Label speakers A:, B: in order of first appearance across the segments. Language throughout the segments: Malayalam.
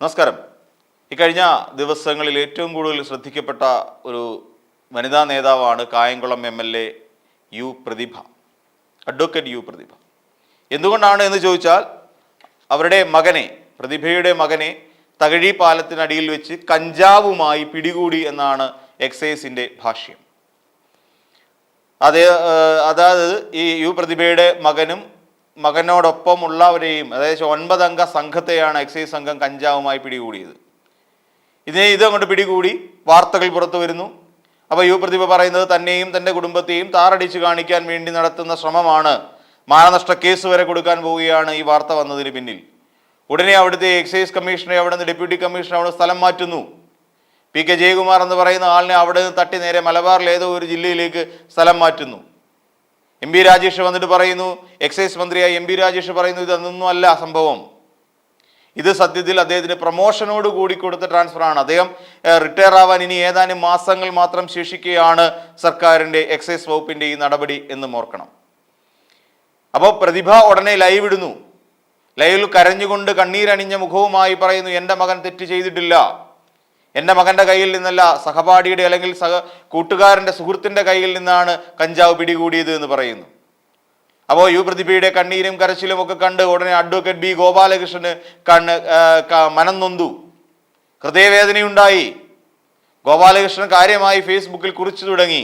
A: നമസ്കാരം. ഇക്കഴിഞ്ഞ ദിവസങ്ങളിൽ ഏറ്റവും കൂടുതൽ ശ്രദ്ധിക്കപ്പെട്ട ഒരു വനിതാ നേതാവാണ് Kayamkulam M L A U Prathibha advocate U Prathibha. എന്തുകൊണ്ടാണ് എന്ന് ചോദിച്ചാൽ അവരുടെ മകനെ പ്രതിഭയുടെ മകനെ തകഴി പാലത്തിനടിയിൽ വെച്ച് കഞ്ചാവുമായി പിടികൂടി എന്നാണ് എക്സൈസിന്റെ ഭാഷ്യം. അതേ അതായത് ഈ യു പ്രതിഭയുടെ മകനും മകനോടൊപ്പമുള്ളവരെയും അതായത് ഒൻപതംഗ സംഘത്തെയാണ് എക്സൈസ് സംഘം കഞ്ചാവുമായി പിടികൂടിയത്. ഇതിനെ ഇത് അങ്ങോട്ട് പിടികൂടി വാർത്തകൾ പുറത്തു വരുന്നു. അപ്പോൾ യു പ്രതിഭ പറയുന്നത് തന്നെയും തന്റെ കുടുംബത്തെയും താറടിച്ച് കാണിക്കാൻ വേണ്ടി നടത്തുന്ന ശ്രമമാണ്. മാനനഷ്ട കേസ് വരെ കൊടുക്കാൻ പോവുകയാണ് ഈ വാർത്ത വന്നതിന് പിന്നിൽ. ഉടനെ അവിടുത്തെ എക്സൈസ് കമ്മീഷണറെ അവിടെ നിന്ന് ഡെപ്യൂട്ടി കമ്മീഷണർ അവിടെ സ്ഥലം മാറ്റുന്നു. പി കെ ജയകുമാർ എന്ന് പറയുന്ന ആളിനെ അവിടെ നിന്ന് തട്ടി നേരെ മലബാറിൽ ഏതോ ഒരു ജില്ലയിലേക്ക് സ്ഥലം മാറ്റുന്നു. എം പി രാജേഷ് വന്നിട്ട് പറയുന്നു എക്സൈസ് മന്ത്രിയായ എം പി രാജേഷ് പറയുന്നു ഇതൊന്നും അല്ല സംഭവം. ഇത് സത്യത്തിൽ അദ്ദേഹത്തിന് പ്രൊമോഷനോട് കൂടി കൊടുത്ത ട്രാൻസ്ഫറാണ് അദ്ദേഹം റിട്ടയർ ആവാൻ ഇനി ഏതാനും മാസങ്ങൾ മാത്രം ശേഷിക്കുകയാണ് സർക്കാരിന്റെ എക്സൈസ് വകുപ്പിന്റെ ഈ നടപടി എന്ന് ഓർക്കണം. അപ്പോൾ പ്രതിഭ ഉടനെ ലൈവ് ഇടുന്നു. ലൈവിൽ കരഞ്ഞുകൊണ്ട് കണ്ണീരണിഞ്ഞ മുഖവുമായി പറയുന്നു എന്റെ മകൻ തെറ്റ് ചെയ്തിട്ടില്ല. എന്റെ മകന്റെ കയ്യിൽ നിന്നല്ല സഹപാഠിയുടെ അല്ലെങ്കിൽ സഹ കൂട്ടുകാരന്റെ സുഹൃത്തിന്റെ കയ്യിൽ നിന്നാണ് കഞ്ചാവ് പിടികൂടിയത് എന്ന് പറയുന്നു. അപ്പോൾ യു പ്രതിഭയുടെ കണ്ണീരും കരച്ചിലും ഒക്കെ കണ്ട് ഉടനെ അഡ്വക്കേറ്റ് ബി ഗോപാലകൃഷ്ണന് കണ്ണ് മനം നൊന്തു. ഹൃദയവേദനയുണ്ടായി. ഗോപാലകൃഷ്ണൻ കാര്യമായി ഫേസ്ബുക്കിൽ കുറിച്ചു തുടങ്ങി.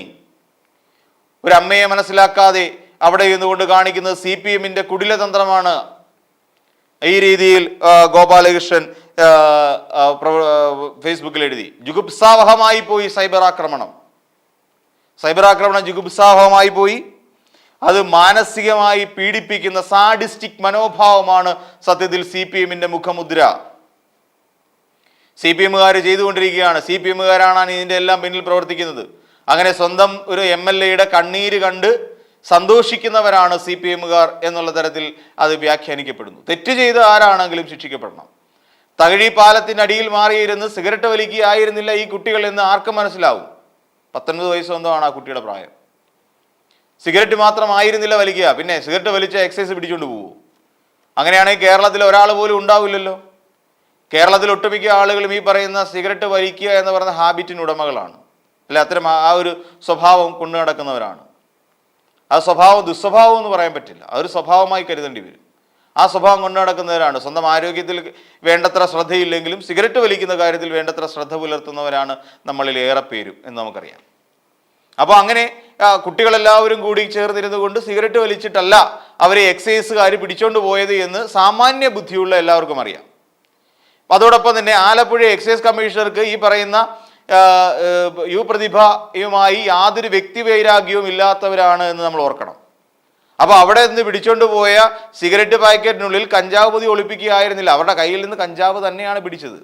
A: ഒരു അമ്മയെ മനസ്സിലാക്കാതെ അവിടെ ഇരുന്നുകൊണ്ട് കാണിക്കുന്നത് സി പി എമ്മിന്റെ കുടിലതന്ത്രമാണ്. ഈ രീതിയിൽ ഗോപാലകൃഷ്ണൻ ഫേസ്ബുക്കിൽ എഴുതി ജുഗുപ്സാവഹമായി പോയി സൈബർ ആക്രമണം. സൈബർ ആക്രമണം ജുഗുപ്സാവഹമായി പോയി. അത് മാനസികമായി പീഡിപ്പിക്കുന്ന സാഡിസ്റ്റിക് മനോഭാവമാണ് സത്യത്തിൽ സി പി എമ്മിന്റെ മുഖമുദ്ര. സി പി എമ്മുകാർ ചെയ്തുകൊണ്ടിരിക്കുകയാണ്. സി പി എമ്മുകാരാണ് ഇതിന്റെ എല്ലാം പിന്നിൽ പ്രവർത്തിക്കുന്നത്. അങ്ങനെ സ്വന്തം ഒരു എം എൽ എയുടെ കണ്ണീര് കണ്ട് സന്തോഷിക്കുന്നവരാണ് സി പി എമ്മുകാർ എന്നുള്ള തരത്തിൽ അത് വ്യാഖ്യാനിക്കപ്പെടുന്നു. തെറ്റ് ചെയ്ത ആരാണെങ്കിലും ശിക്ഷിക്കപ്പെടണം. തകഴി പാലത്തിനടിയിൽ മാറിയിരുന്ന് സിഗരറ്റ് വലിക്കുകയായിരുന്നില്ല ഈ കുട്ടികൾ എന്ന് ആർക്കും മനസ്സിലാവും. പത്തൊൻപത് വയസ്സ് ആ കുട്ടിയുടെ പ്രായം. സിഗരറ്റ് മാത്രമായിരുന്നില്ല വലിക്കുക. പിന്നെ സിഗരറ്റ് വലിച്ച എക്സൈസ് പിടിച്ചുകൊണ്ട് പോകുമോ അങ്ങനെയാണെങ്കിൽ കേരളത്തിൽ ഒരാൾ പോലും ഉണ്ടാവില്ലല്ലോ. കേരളത്തിൽ ഒട്ടുമിക്ക ആളുകളും ഈ പറയുന്ന സിഗരറ്റ് വലിക്കുക എന്ന് പറയുന്ന ഹാബിറ്റിന് ഉടമകളാണ്. അല്ലെ അത്തരം ആ- ആ ഒരു സ്വഭാവം കൊണ്ടു നടക്കുന്നവരാണ്. ആ സ്വഭാവം ദുസ്വഭാവം എന്ന് പറയാൻ പറ്റില്ല. അതൊരു സ്വഭാവമായി കരുതേണ്ടി വരും. ആ സ്വഭാവം കൊണ്ടു നടക്കുന്നവരാണ്. സ്വന്തം ആരോഗ്യത്തിൽ വേണ്ടത്ര ശ്രദ്ധയില്ലെങ്കിലും സിഗരറ്റ് വലിക്കുന്ന കാര്യത്തിൽ വേണ്ടത്ര ശ്രദ്ധ പുലർത്തുന്നവരാണ് നമ്മളിൽ ഏറെ പേരും എന്ന് നമുക്കറിയാം. അപ്പോൾ അങ്ങനെ കുട്ടികളെല്ലാവരും കൂടി ചേർന്നിരുന്നു കൊണ്ട് സിഗരറ്റ് വലിച്ചിട്ടല്ല അവരെ എക്സൈസുകാർ പിടിച്ചോണ്ട് പോയത് എന്ന് സാമാന്യ ബുദ്ധിയുള്ള എല്ലാവർക്കും അറിയാം. അതോടൊപ്പം തന്നെ ആലപ്പുഴ എക്സൈസ് കമ്മീഷണർക്ക് ഈ പറയുന്ന യു പ്രതിഭയുമായി യാതൊരു വ്യക്തിവൈരാഗ്യവും ഇല്ലാത്തവരാണ് എന്ന് നമ്മൾ ഓർക്കണം. അപ്പോൾ അവിടെ നിന്ന് പിടിച്ചോണ്ട് പോയ സിഗരറ്റ് പാക്കറ്റിനുള്ളിൽ കഞ്ചാവ് പൊതി ഒളിപ്പിക്കുകയായിരുന്നില്ല. അവരുടെ കയ്യിൽ നിന്ന് കഞ്ചാവ് തന്നെയാണ് പിടിച്ചത്.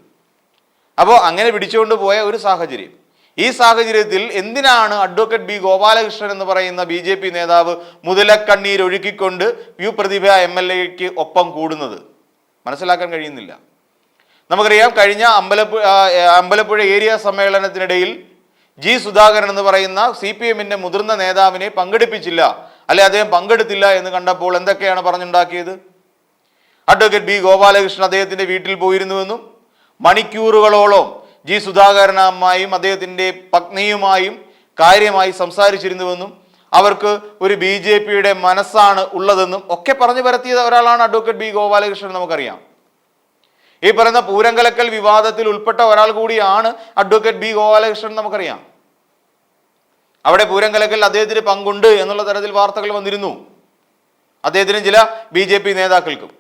A: അപ്പോൾ അങ്ങനെ പിടിച്ചുകൊണ്ട് പോയ ഒരു സാഹചര്യം. ഈ സാഹചര്യത്തിൽ എന്തിനാണ് അഡ്വക്കേറ്റ് ബി ഗോപാലകൃഷ്ണൻ എന്ന് പറയുന്ന ബി ജെ പി നേതാവ് മുതലക്കണ്ണീരൊഴുക്കിക്കൊണ്ട് യു പ്രതിഭ എം എൽ എക്ക് ഒപ്പം കൂടുന്നത്? മനസ്സിലാക്കാൻ കഴിയുന്നില്ല. നമുക്കറിയാം കഴിഞ്ഞ അമ്പലപ്പുഴ അമ്പലപ്പുഴ ഏരിയ സമ്മേളനത്തിനിടയിൽ ജി സുധാകരൻ എന്ന് പറയുന്ന സി പി എമ്മിന്റെ മുതിർന്ന നേതാവിനെ പങ്കെടുപ്പിച്ചില്ല. അല്ലെ അദ്ദേഹം പങ്കെടുത്തില്ല എന്ന് കണ്ടപ്പോൾ എന്തൊക്കെയാണ് പറഞ്ഞുണ്ടാക്കിയത്? അഡ്വക്കേറ്റ് ബി ഗോപാലകൃഷ്ണൻ അദ്ദേഹത്തിന്റെ വീട്ടിൽ പോയിരുന്നുവെന്നും മണിക്കൂറുകളോളം ജി സുധാകരനുമായും അദ്ദേഹത്തിന്റെ പത്നിയുമായും കാര്യമായി സംസാരിച്ചിരുന്നുവെന്നും അവർക്ക് ഒരു ബി ജെ പിയുടെ മനസ്സാണ് ഉള്ളതെന്നും ഒക്കെ പറഞ്ഞു പരത്തിയത് ഒരാളാണ് അഡ്വക്കേറ്റ് ബി ഗോപാലകൃഷ്ണൻ നമുക്കറിയാം. ഈ പറയുന്ന പൂരങ്കലക്കൽ വിവാദത്തിൽ ഉൾപ്പെട്ട ഒരാൾ കൂടിയാണ് അഡ്വക്കേറ്റ് ബി ഗോപാലകൃഷ്ണൻ നമുക്കറിയാം. അവിടെ പൂരം കലക്കൽ അദ്ദേഹത്തിന് പങ്കുണ്ട് എന്നുള്ള തരത്തിൽ വാർത്തകൾ വന്നിരുന്നു. അദ്ദേഹത്തിനും ചില ബി ജെ പി നേതാക്കൾക്കും.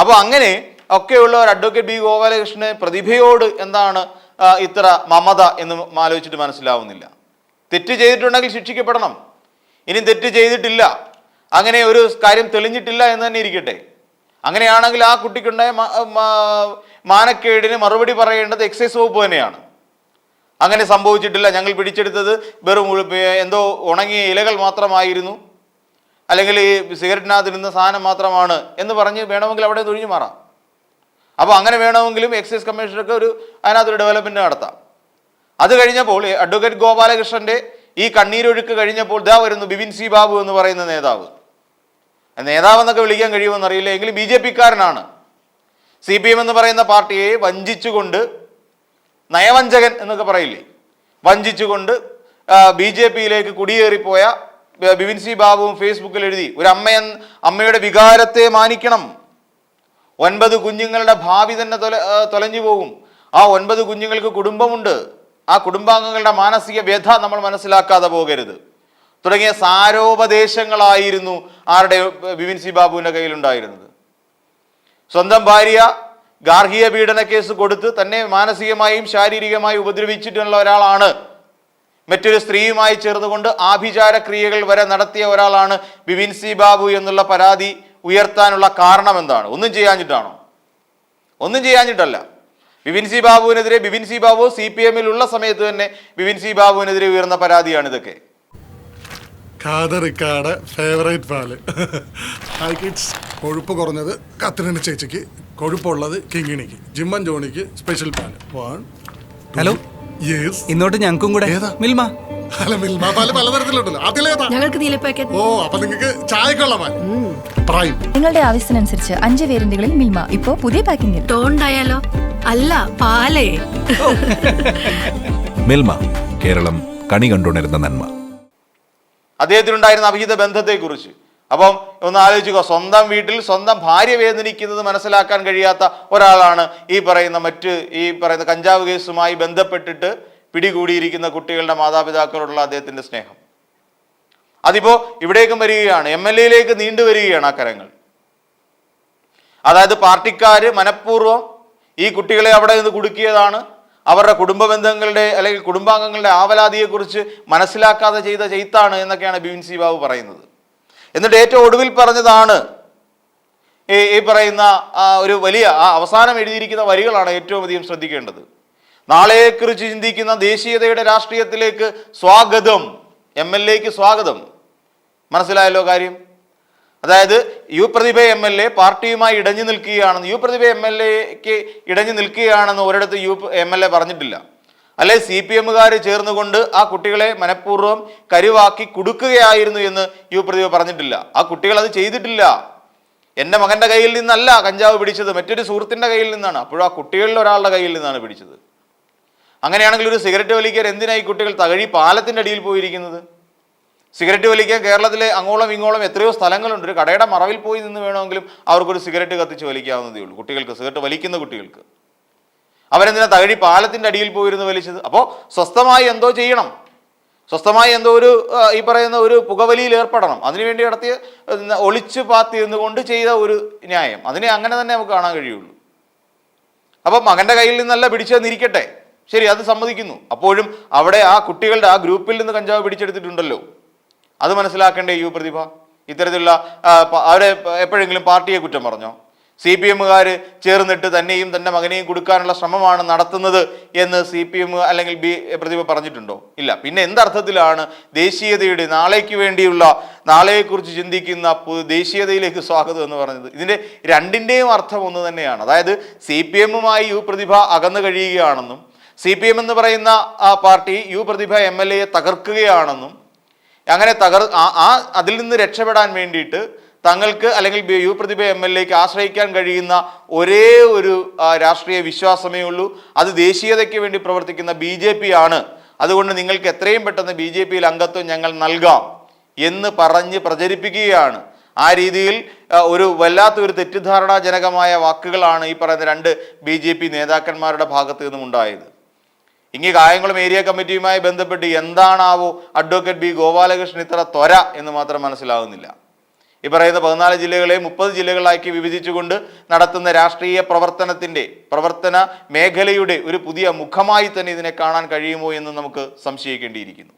A: അപ്പോൾ അങ്ങനെ ഒക്കെയുള്ള ഒരു അഡ്വക്കേറ്റ് ബി ഗോപാലകൃഷ്ണന് പ്രതിഭയോട് എന്താണ് ഇത്ര മമത എന്ന് ആലോചിച്ചിട്ട് മനസ്സിലാവുന്നില്ല. തെറ്റ് ചെയ്തിട്ടുണ്ടെങ്കിൽ ശിക്ഷിക്കപ്പെടണം. ഇനി തെറ്റ് ചെയ്തിട്ടില്ല. അങ്ങനെ ഒരു കാര്യം തെളിഞ്ഞിട്ടില്ല എന്ന് തന്നെ ഇരിക്കട്ടെ. അങ്ങനെയാണെങ്കിൽ ആ കുട്ടിക്കുണ്ടായ മാനക്കേടിന് മറുപടി പറയേണ്ടത് എക്സൈസ് വകുപ്പ് തന്നെയാണ്. അങ്ങനെ സംഭവിച്ചിട്ടില്ല. ഞങ്ങൾ പിടിച്ചെടുത്തത് വെറും എന്തോ ഉണങ്ങിയ ഇലകൾ മാത്രമായിരുന്നു. അല്ലെങ്കിൽ ഈ സിഗരറ്റിനകത്ത് ഇരുന്ന സാധനം മാത്രമാണ് എന്ന് പറഞ്ഞ് വേണമെങ്കിൽ അവിടെ തൊഴിഞ്ഞു മാറാം. അപ്പോൾ അങ്ങനെ വേണമെങ്കിലും എക്സൈസ് കമ്മീഷണർക്ക് ഒരു അതിനകത്തൊരു ഡെവലപ്മെന്റ് നടത്താം. അത് കഴിഞ്ഞപ്പോൾ അഡ്വക്കേറ്റ് ഗോപാലകൃഷ്ണന്റെ ഈ കണ്ണീരൊഴുക്ക് കഴിഞ്ഞപ്പോൾ ഇതാ വരുന്നു ബിപിൻ സി ബാബു എന്ന് പറയുന്ന നേതാവ്. നേതാവെന്നൊക്കെ വിളിക്കാൻ കഴിയുമെന്നറിയില്ല എങ്കിലും ബി ജെ പിക്കാരനാണ്. സി പി എം എന്ന് പറയുന്ന പാർട്ടിയെ വഞ്ചിച്ചുകൊണ്ട് നയവഞ്ചകൻ എന്നൊക്കെ പറയില്ലേ? വഞ്ചിച്ചുകൊണ്ട് ബി ജെ പിയിലേക്ക് കുടിയേറിപ്പോയ ബിവിൻ സി ബാബുവും ഫേസ്ബുക്കിൽ എഴുതി ഒരു അമ്മയ അമ്മയുടെ വികാരത്തെ മാനിക്കണം. ഒൻപത് കുഞ്ഞുങ്ങളുടെ ഭാവി തന്നെ തൊല തൊലഞ്ഞു പോകും ആ ഒൻപത് കുഞ്ഞുങ്ങൾക്ക് കുടുംബമുണ്ട്. ആ കുടുംബാംഗങ്ങളുടെ മാനസിക വ്യഥ നമ്മൾ മനസ്സിലാക്കാതെ പോകരുത്. തുടങ്ങിയ സാരോപദേശങ്ങളായിരുന്നു ആരുടെ ബിവിൻ സി ബാബുവിന്റെ കയ്യിലുണ്ടായിരുന്നത്. സ്വന്തം ഭാര്യ ഗാർഹിക പീഡന കേസ് കൊടുത്ത് തന്നെ മാനസികമായും ശാരീരികമായും ഉപദ്രവിച്ചിട്ടുള്ള ഒരാളാണ്. മറ്റൊരു സ്ത്രീയുമായി ചേർന്നുകൊണ്ട് ആഭിചാര ക്രിയകൾ വരെ നടത്തിയ ഒരാളാണ് ബിപിൻ സി ബാബു എന്നുള്ള പരാതി ഉയർത്താനുള്ള കാരണം എന്താണ് ഒന്നും ചെയ്യാഞ്ഞിട്ടാണോ? ഒന്നും ചെയ്യാഞ്ഞിട്ടല്ല. Bipin C ബാബുവിനെതിരെ Bipin C Babu C P എമ്മിൽ ഉള്ള സമയത്ത് തന്നെ ബിപിൻ സി ബാബുവിനെതിരെ ഉയർന്ന പരാതിയാണ് ഇതൊക്കെ.
B: ഫേവറേറ്റ് പാൽ. കൊഴുപ്പ് കുറഞ്ഞത് കത്രിന ചേച്ചിക്ക് കൊഴുപ്പുള്ളത് കിങ്ങിണിക്ക് ജിമ്മൻ ജോണിക്ക് സ്പെഷ്യൽ പാൽ വൺ
C: ഹലോ
B: യെസ്
C: ഇന്നോട്ട് ഞങ്ങൾക്കും കൂടെ.
B: ഏതാ?
C: മിൽമ.
B: അല്ല മിൽമ പാൽ പലതരത്തിലുണ്ടല്ലോ അതിലേതാ
D: ഞങ്ങൾക്ക് നീല പാക്കറ്റ്
B: ഓ അപ്പൊ നിങ്ങൾക്ക് ചായക്കുള്ള പാൽ പ്രൈം
E: നിങ്ങളുടെ ആവശ്യത്തിനനുസരിച്ച് അഞ്ച് വേരിയന്റുകളിൽ മിൽമ ഇപ്പോ പുതിയ പാക്കിംഗിൽ
D: ടോണ്ടായാലോ അല്ല പാലേ.
F: മിൽമ കേരളം കണി കണ്ടുണരുന്ന നന്മ.
A: അദ്ദേഹത്തിനുണ്ടായിരുന്ന അഭിഹിത ബന്ധത്തെക്കുറിച്ച് അപ്പം ഒന്ന് ആലോചിക്കുക സ്വന്തം വീട്ടിൽ സ്വന്തം ഭാര്യ വേദനിക്കുന്നത് മനസ്സിലാക്കാൻ കഴിയാത്ത ഒരാളാണ് ഈ പറയുന്ന മറ്റ് ഈ പറയുന്ന കഞ്ചാവ് കേസുമായി ബന്ധപ്പെട്ടിട്ട് പിടികൂടിയിരിക്കുന്ന കുട്ടികളുടെ മാതാപിതാക്കളോടുള്ള അദ്ദേഹത്തിന്റെ സ്നേഹം. അതിപ്പോ ഇവിടേക്കും വരികയാണ് എം എൽ എയിലേക്ക് നീണ്ടുവരികയാണ് ആ കരങ്ങൾ. അതായത് പാർട്ടിക്കാർ മനഃപൂർവം ഈ കുട്ടികളെ അവിടെ നിന്ന് കുടുക്കിയതാണ്. അവരുടെ കുടുംബ ബന്ധങ്ങളുടെ അല്ലെങ്കിൽ കുടുംബാംഗങ്ങളുടെ ആവലാതിയെക്കുറിച്ച് മനസ്സിലാക്കാതെ ചെയ്ത ചെയ്ത്താണ് എന്നൊക്കെയാണ് ബിപിൻ സി ബാബു പറയുന്നത്. എന്നിട്ട് ഏറ്റവും ഒടുവിൽ പറഞ്ഞതാണ് ഈ പറയുന്ന ഒരു വലിയ അവസാനം എഴുതിയിരിക്കുന്ന വരികളാണ് ഏറ്റവും അധികം ശ്രദ്ധിക്കേണ്ടത്. നാളെയെക്കുറിച്ച് ചിന്തിക്കുന്ന ദേശീയതയുടെ രാഷ്ട്രീയത്തിലേക്ക് സ്വാഗതം. എം എൽ എക്ക് സ്വാഗതം. മനസ്സിലായല്ലോ കാര്യം? അതായത് U Prathibha M L A പാർട്ടിയുമായി ഇടഞ്ഞു നിൽക്കുകയാണെന്ന് യു പ്രതിഭ എം എൽ എക്ക് ഇടഞ്ഞു നിൽക്കുകയാണെന്ന് ഒരിടത്ത് യു എം എൽ എ പറഞ്ഞിട്ടില്ല. അല്ലെ സി പി എമ്മുകാർ ചേർന്നുകൊണ്ട് ആ കുട്ടികളെ മനഃപൂർവം കരുവാക്കി കൊടുക്കുകയായിരുന്നു എന്ന് യു പ്രതിഭ പറഞ്ഞിട്ടില്ല. ആ കുട്ടികൾ അത് ചെയ്തിട്ടില്ല. എന്റെ മകന്റെ കയ്യിൽ നിന്നല്ല കഞ്ചാവ് പിടിച്ചത് മറ്റൊരു സുഹൃത്തിന്റെ കയ്യിൽ നിന്നാണ്. അപ്പോഴും ആ കുട്ടികളിൽ ഒരാളുടെ കയ്യിൽ നിന്നാണ് പിടിച്ചത്. അങ്ങനെയാണെങ്കിൽ ഒരു സിഗരറ്റ് വലിക്കാൻ എന്തിനായി കുട്ടികൾ തകഴി പാലത്തിന്റെ അടിയിൽ പോയിരിക്കുന്നത്? സിഗരറ്റ് വലിക്കാൻ കേരളത്തിലെ അങ്ങോളം ഇങ്ങോളം എത്രയോ സ്ഥലങ്ങളുണ്ട്. ഒരു കടയുടെ മറവിൽ പോയി നിന്ന് വേണമെങ്കിലും അവർക്കൊരു സിഗരറ്റ് കത്തിച്ച് വലിക്കാവുന്നതേ ഉള്ളൂ കുട്ടികൾക്ക് സിഗരറ്റ് വലിക്കുന്ന കുട്ടികൾക്ക്. അവരെന്തിനാ തകഴി പാലത്തിന്റെ അടിയിൽ പോയിരുന്നു വലിച്ചത്? അപ്പോൾ സ്വസ്ഥമായി എന്തോ ചെയ്യണം. സ്വസ്ഥമായി എന്തോ ഒരു ഈ പറയുന്ന ഒരു പുകവലിയിൽ ഏർപ്പെടണം. അതിനുവേണ്ടി നടത്തിയ ഒളിച്ചു പാത്തിരുന്നു കൊണ്ട് ചെയ്ത ഒരു ന്യായം. അതിനെ അങ്ങനെ തന്നെ നമുക്ക് കാണാൻ കഴിയുള്ളൂ. അപ്പോൾ മകന്റെ കയ്യിൽ നിന്നല്ല പിടിച്ചെന്നിരിക്കട്ടെ ശരി അത് സമ്മതിക്കുന്നു. അപ്പോഴും അവിടെ ആ കുട്ടികളുടെ ആ ഗ്രൂപ്പിൽ നിന്ന് കഞ്ചാവ് പിടിച്ചെടുത്തിട്ടുണ്ടല്ലോ. അത് മനസ്സിലാക്കേണ്ടേ യു പ്രതിഭ? ഇത്തരത്തിലുള്ള അവരെ എപ്പോഴെങ്കിലും പാർട്ടിയെ കുറ്റം പറഞ്ഞോ? സി പി എമ്മുകാർ ചേർന്നിട്ട് തന്നെയും തന്റെ മകനെയും കൊടുക്കാനുള്ള ശ്രമമാണ് നടത്തുന്നത് എന്ന് സി പി എം അല്ലെങ്കിൽ ബി പ്രതിഭ പറഞ്ഞിട്ടുണ്ടോ? ഇല്ല. പിന്നെ എന്തർത്ഥത്തിലാണ് ദേശീയതയുടെ നാളേക്ക് വേണ്ടിയുള്ള നാളെയെക്കുറിച്ച് ചിന്തിക്കുന്ന ദേശീയതയിലേക്ക് സ്വാഗതം എന്ന് പറഞ്ഞത്? ഇതിന്റെ രണ്ടിന്റെയും അർത്ഥം ഒന്ന് തന്നെയാണ്. അതായത് സി പി എമ്മുമായി യു പ്രതിഭ അകന്നു കഴിയുകയാണെന്നും സി പി എം എന്ന് പറയുന്ന ആ party U Prathibha M L എയെ തകർക്കുകയാണെന്നും അങ്ങനെ തകർ ആ അതിൽ നിന്ന് രക്ഷപ്പെടാൻ വേണ്ടിയിട്ട് തങ്ങൾക്ക് അല്ലെങ്കിൽ യു പ്രതിഭ എം എൽ എക്ക് ആശ്രയിക്കാൻ കഴിയുന്ന ഒരേ ഒരു രാഷ്ട്രീയ വിശ്വാസമേ ഉള്ളൂ. അത് ദേശീയതയ്ക്ക് വേണ്ടി പ്രവർത്തിക്കുന്ന ബി ജെ പി ആണ്. അതുകൊണ്ട് നിങ്ങൾക്ക് എത്രയും പെട്ടെന്ന് ബി ജെ പിയിൽ അംഗത്വം ഞങ്ങൾ നൽകാം എന്ന് പറഞ്ഞ് പ്രചരിപ്പിക്കുകയാണ്. ആ രീതിയിൽ ഒരു വല്ലാത്തൊരു തെറ്റിദ്ധാരണാജനകമായ വാക്കുകളാണ് ഈ പറയുന്ന രണ്ട് ബി ജെ പി നേതാക്കന്മാരുടെ ഭാഗത്ത് നിന്നും ഉണ്ടായത്. ഇങ്ങി കായംകുളം ഏരിയ കമ്മിറ്റിയുമായി ബന്ധപ്പെട്ട് എന്താണാവോ അഡ്വക്കേറ്റ് ബി ഗോപാലകൃഷ്ണൻ ഇത്ര ത്വര എന്ന് മാത്രം മനസ്സിലാകുന്നില്ല ഈ പറയുന്ന പതിനാല് ജില്ലകളെ മുപ്പത് ജില്ലകളാക്കി വിഭജിച്ചുകൊണ്ട് നടത്തുന്ന രാഷ്ട്രീയ പ്രവർത്തനത്തിന്റെ പ്രവർത്തന മേഖലയുടെ ഒരു പുതിയ മുഖമായി തന്നെ ഇതിനെ കാണാൻ കഴിയുമോ എന്ന് നമുക്ക് സംശയിക്കേണ്ടിയിരിക്കുന്നു.